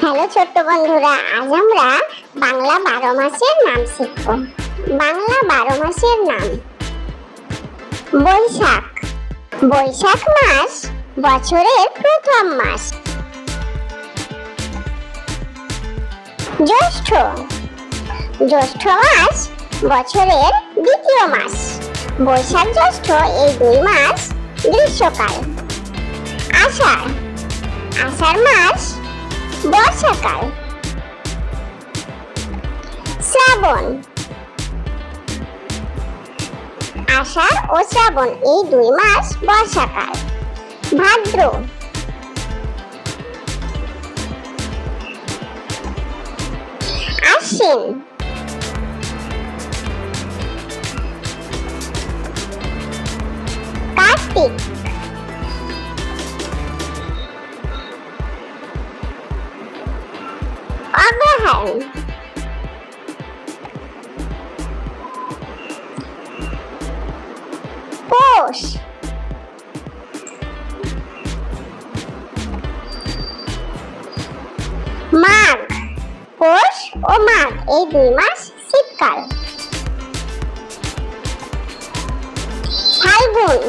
Hello ছোট্ট বন্ধুরা, আজ আমরা বাংলা বারো মাসের নাম শিখব। বাংলা বারো মাসের নাম। বৈশাখ। বৈশাখ মাস বছরের প্রথম মাস। জ্যৈষ্ঠ। জ্যৈষ্ঠ মাস বছরের দ্বিতীয় মাস। বৈশাখ জ্যৈষ্ঠ এই দুই মাস গ্রীষ্মকাল। আষাঢ়। আষাঢ় মাস বর্ষাকাল। শ্রাবণ। আষাঢ় ও শ্রাবণ এই দুই মাস বর্ষাকাল। ভাদ্র। আশ্বিন। কার্তিক। অগ্রহায়ণ পৌষ মাঘ পৌষ ও মাঘ এই দুই মাস শীতকাল। ফাল্গুন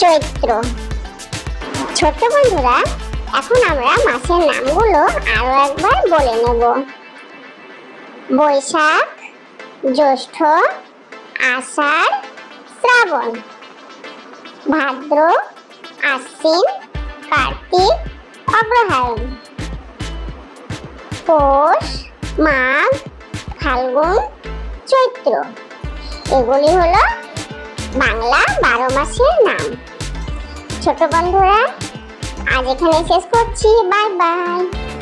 চৈত্র। ছোট্ট বন্ধুরা, এখন আমরা মাসের নামগুলো আরও একবার বলে নেব। বৈশাখ, জ্যৈষ্ঠ, আষাঢ়, শ্রাবণ। ভাদ্র, আশ্বিন, কার্তিক, অগ্রহায়ণ। পৌষ, মাঘ, ফাল্গুন, চৈত্র। এগুলি হলো বাংলা বারো মাসের নাম। ছোট বন্ধুরা আজ এখানে শেষ করছি। Bye bye.